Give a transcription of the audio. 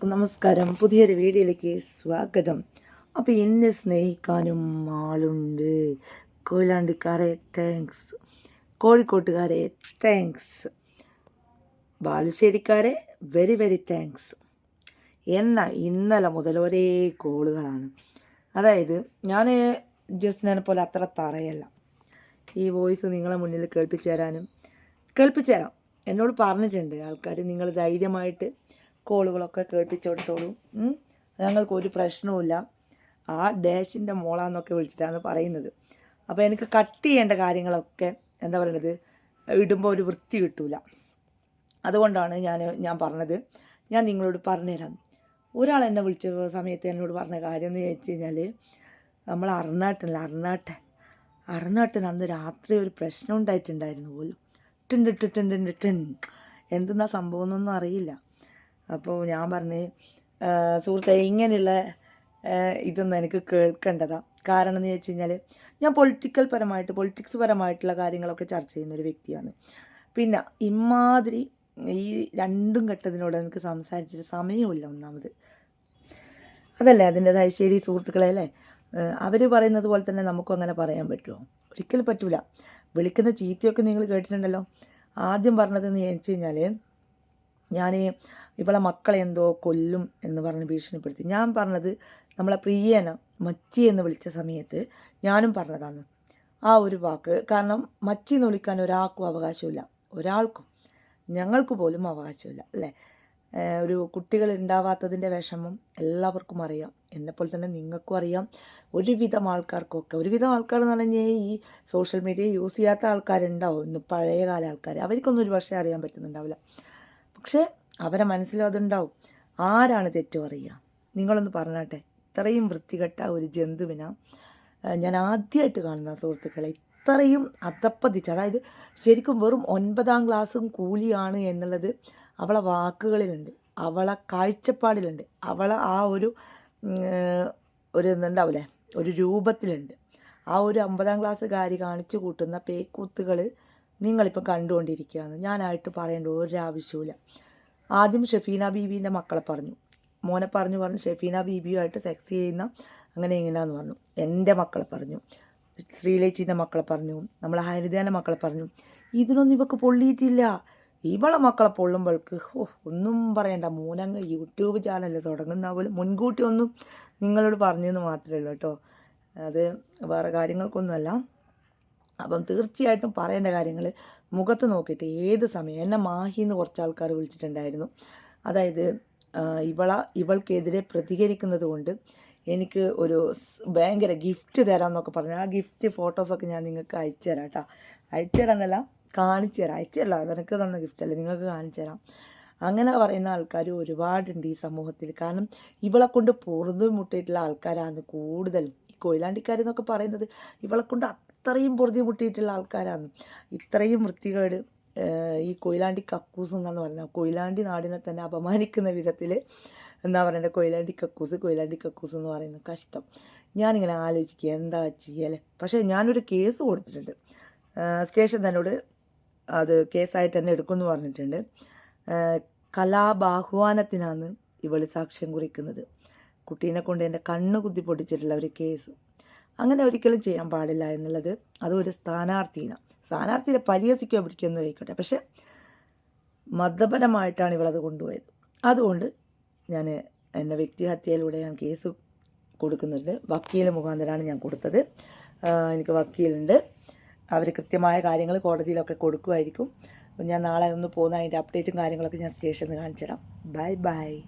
എല്ലാവർക്കും നമസ്കാരം. പുതിയൊരു വീഡിയോയിലേക്ക് സ്വാഗതം. അപ്പോൾ എന്നെ സ്നേഹിക്കാനും ആളുണ്ട്. കൊയിലാണ്ടിക്കാരെ താങ്ക്സ് കോഴിക്കോട്ടുകാരെ താങ്ക്സ് ബാലുശ്ശേരിക്കാരെ വെരി വെരി താങ്ക്സ് എന്ന ഇന്നലെ മുതൽ ഒരേ കോളുകളാണ്. അതായത് ഞാൻ ജസ്റ്റിനെ പോലെ അത്ര തറയല്ല. ഈ വോയിസ് നിങ്ങളെ മുന്നിൽ കേൾപ്പിച്ചു തരാനും കേൾപ്പിച്ചു തരാം. എന്നോട് പറഞ്ഞിട്ടുണ്ട് ആൾക്കാർ നിങ്ങൾ ധൈര്യമായിട്ട് കോളുകളൊക്കെ കേൾപ്പിച്ചു കൊടുത്തോളൂ ഞങ്ങൾക്ക് ഒരു പ്രശ്നവുമില്ല. ആ ഡാഷിന്റെ മോളാന്നൊക്കെ വിളിച്ചിട്ടാണ് പറയുന്നത്. അപ്പോൾ എനിക്ക് കട്ട് ചെയ്യേണ്ട കാര്യങ്ങളൊക്കെ എന്താ പറയുന്നത് ഇടുമ്പോൾ ഒരു വൃത്തി കിട്ടൂല. അതുകൊണ്ടാണ് ഞാൻ ഞാൻ പറഞ്ഞത്. ഞാൻ നിങ്ങളോട് പറഞ്ഞുതരാം. ഒരാൾ എന്നെ വിളിച്ച സമയത്ത് എന്നോട് പറഞ്ഞ കാര്യം എന്ന് ചോദിച്ചു കഴിഞ്ഞാൽ നമ്മൾ അറുനാട്ടനല്ല അറുനാട്ടൻ അറുനാട്ടൻ അന്ന് രാത്രി ഒരു പ്രശ്നം ഉണ്ടായിട്ടുണ്ടായിരുന്നു പോലും. ടിൻ ടിൻ ടിൻ ടിൻ. എന്തെന്നാ സംഭവം എന്നൊന്നും അറിയില്ല. അപ്പോൾ ഞാൻ പറഞ്ഞ് "ആ, സുഹൃത്തെ ഇങ്ങനെയുള്ള ഇതൊന്നും എനിക്ക് കേൾക്കേണ്ടതാ. കാരണം എന്ന് വെച്ച് കഴിഞ്ഞാൽ ഞാൻ പൊളിറ്റിക്കൽ പരമായിട്ട് പൊളിറ്റിക്സ് പരമായിട്ടുള്ള കാര്യങ്ങളൊക്കെ ചർച്ച ചെയ്യുന്ന ഒരു വ്യക്തിയാണ്. പിന്നെ ഇമാതിരി ഈ രണ്ടും ഘട്ടത്തിനോട് എനിക്ക് സംസാരിച്ചിട്ട് സമയമില്ല ഒന്നാമത്. അതല്ലേ അതിന്റെതായ ശരി സുഹൃത്തുക്കളെ അല്ലേ? അവർ പറയുന്നത് പോലെ തന്നെ നമുക്കും അങ്ങനെ പറയാൻ പറ്റുമോ? ഒരിക്കലും പറ്റില്ല വിളിക്കുന്ന ചീത്തയൊക്കെ നിങ്ങൾ കേട്ടിട്ടുണ്ടല്ലോ. ആദ്യം പറഞ്ഞതെന്ന് വെച്ച് കഴിഞ്ഞാൽ ഞാൻ ഇവളെ മക്കളെ എന്തോ കൊല്ലും എന്ന് പറഞ്ഞ് ഭീഷണിപ്പെടുത്തി. ഞാൻ പറഞ്ഞത് നമ്മളെ പ്രിയന മച്ചി എന്ന് വിളിച്ച സമയത്ത് ഞാനും പറഞ്ഞതാണ്. ആ ഒരു വാക്ക് കാരണം മച്ചി എന്ന് വിളിക്കാൻ ഒരാൾക്കും അവകാശമില്ല. ഒരാൾക്കും ഞങ്ങൾക്ക് പോലും അവകാശമില്ല അല്ലേ? ഒരു കുട്ടികൾ ഉണ്ടാവാത്തതിന്റെ വിഷമം എല്ലാവർക്കും അറിയാം. എന്നെപ്പോലെ തന്നെ നിങ്ങൾക്കും അറിയാം. ഒരുവിധം ആൾക്കാർക്കൊക്കെ ഒരുവിധം ആൾക്കാർ എന്ന് പറഞ്ഞാൽ ഈ സോഷ്യൽ മീഡിയ യൂസ് ചെയ്യാത്ത ആൾക്കാരുണ്ടാവും. ഇന്ന് പഴയകാല ആൾക്കാർ. അവർക്കൊന്നും ഒരു പക്ഷേ അറിയാൻ പറ്റുന്നുണ്ടാവില്ല. പക്ഷേ അവരെ മനസ്സിലും അതുണ്ടാവും. ആരാണ് തെറ്റു പറയുക? നിങ്ങളൊന്ന് പറഞ്ഞാട്ടെ. ഇത്രയും വൃത്തികെട്ട ഒരു ജന്തുവിന ഞാൻ ആദ്യമായിട്ട് കാണുന്ന സുഹൃത്തുക്കളെ. ഇത്രയും അധപ്പതിച്ച് അതായത് ശരിക്കും വെറും ഒൻപതാം ക്ലാസ്സും കൂലിയാണ് എന്നുള്ളത് അവളെ വാക്കുകളിലുണ്ട് അവളെ കാഴ്ചപ്പാടിലുണ്ട് അവളെ ആ ഒരു ഒരു ഇതുണ്ടാവില്ലേ ഒരു രൂപത്തിലുണ്ട്. ആ ഒരു അമ്പതാം ക്ലാസ്സുകാരി കാണിച്ചു കൂട്ടുന്ന പേക്കൂത്തുകൾ നിങ്ങളിപ്പം കണ്ടുകൊണ്ടിരിക്കുകയാണ്. ഞാനായിട്ട് പറയേണ്ട ഒരാവശ്യമില്ല ആദ്യം ഷെഫീന ബീബീന്റെ മക്കളെ പറഞ്ഞു. മോനെ പറഞ്ഞു പറഞ്ഞു ഷെഫീന ബീബിയുമായിട്ട് സെക്സ് ചെയ്യുന്ന അങ്ങനെ ഇങ്ങനെയാന്ന് പറഞ്ഞു. എന്റെ മക്കളെ പറഞ്ഞു. ശ്രീലേച്ചീന്റെ മക്കളെ പറഞ്ഞു. നമ്മളെ ഹരിതേന്റെ മക്കളെ പറഞ്ഞു. ഇതിനൊന്നും ഇവക്ക് പൊള്ളിയിട്ടില്ല. ഇവളെ മക്കളെ പൊള്ളുമ്പോൾക്ക് ഓ ഒന്നും പറയണ്ട. മോനങ്ങ് യൂട്യൂബ് ചാനൽ തുടങ്ങുന്ന പോലും മുൻകൂട്ടി ഒന്നും നിങ്ങളോട് പറഞ്ഞെന്ന് മാത്രമേ ഉള്ളൂ കേട്ടോ. അത് വേറെ കാര്യങ്ങൾക്കൊന്നുമല്ല. അപ്പം തീർച്ചയായിട്ടും പറയേണ്ട കാര്യങ്ങൾ മുഖത്ത് നോക്കിയിട്ട് ഏത് സമയം എന്നെ മാഹി എന്ന് കുറച്ച് ആൾക്കാർ വിളിച്ചിട്ടുണ്ടായിരുന്നു. അതായത് ഇവള ഇവൾക്കെതിരെ പ്രതികരിക്കുന്നത് കൊണ്ട് എനിക്ക് ഒരു ഭയങ്കര ഗിഫ്റ്റ് തരാമെന്നൊക്കെ പറഞ്ഞു. ആ ഗിഫ്റ്റ് ഫോട്ടോസൊക്കെ ഞാൻ നിങ്ങൾക്ക് അയച്ചു തരാം കേട്ടോ. അയച്ചു തരാമെന്നല്ല കാണിച്ചു തരാം. അയച്ചു തരാം. നിനക്ക് തന്ന ഗിഫ്റ്റ് അല്ല? നിങ്ങൾക്ക് കാണിച്ചു തരാം. അങ്ങനെ പറയുന്ന ആൾക്കാർ ഒരുപാടുണ്ട് ഈ സമൂഹത്തിൽ. കാരണം ഇവളെ കൊണ്ട് പൊറുതു മുട്ടിയിട്ടുള്ള ആൾക്കാരാണ് കൂടുതലും. ഈ കൊയിലാണ്ടിക്കാരെന്നൊക്കെ പറയുന്നത് ഇവളെ കൊണ്ട് അത്രയും പൊറുതി മുട്ടിയിട്ടുള്ള ആൾക്കാരാണ്. ഇത്രയും വൃത്തികേട് ഈ കൊയിലാണ്ടി കക്കൂസ് എന്നാന്ന് പറഞ്ഞാൽ കൊയിലാണ്ടി നാടിനെ തന്നെ അപമാനിക്കുന്ന വിധത്തിൽ എന്താ പറയണ്ടത് കൊയിലാണ്ടി കക്കൂസ് കൊയിലാണ്ടി കക്കൂസ് എന്ന് പറയുന്ന കഷ്ടം. ഞാനിങ്ങനെ ആലോചിക്കുക എന്താ ചെയ്യല്ലേ പക്ഷേ ഞാനൊരു കേസ് കൊടുത്തിട്ടുണ്ട്. സ്റ്റേഷൻ തന്നോട് അത് കേസായിട്ട് തന്നെ എടുക്കുമെന്ന് പറഞ്ഞിട്ടുണ്ട്. കലാബാഹ്വാനത്തിനാണ് ഇവൾ സാക്ഷ്യം കുറിക്കുന്നത്. കുട്ടീനെ കൊണ്ട് എന്റെ കണ്ണ് കുത്തി പൊട്ടിച്ചിട്ടുള്ള ഒരു കേസ്. അങ്ങനെ ഒരിക്കലും ചെയ്യാൻ പാടില്ല എന്നുള്ളത് അതൊരു സ്ഥാനാർത്ഥീന സ്ഥാനാർത്ഥിയെ പരിഹസിക്കുകയോ പിടിക്കുകയോ ആയിക്കോട്ടെ. പക്ഷെ മതപരമായിട്ടാണ് ഇവളത് കൊണ്ടുപോയത്. അതുകൊണ്ട് ഞാൻ എന്റെ വ്യക്തിഹത്യയിലൂടെ ഞാൻ കേസ് കൊടുക്കുന്നുണ്ട്. വക്കീൽ മുഖാന്തരമാണ് ഞാൻ കൊടുത്തത്. എനിക്ക് വക്കീലുണ്ട്. അവർ കൃത്യമായ കാര്യങ്ങൾ കോടതിയിലൊക്കെ കൊടുക്കുമായിരിക്കും. ഞാൻ നാളെ ഒന്ന് പോകുന്ന അതിന്റെ അപ്ഡേറ്റും കാര്യങ്ങളൊക്കെ ഞാൻ സ്റ്റേഷനിൽ കാണിച്ചു തരാം ബൈ ബൈ.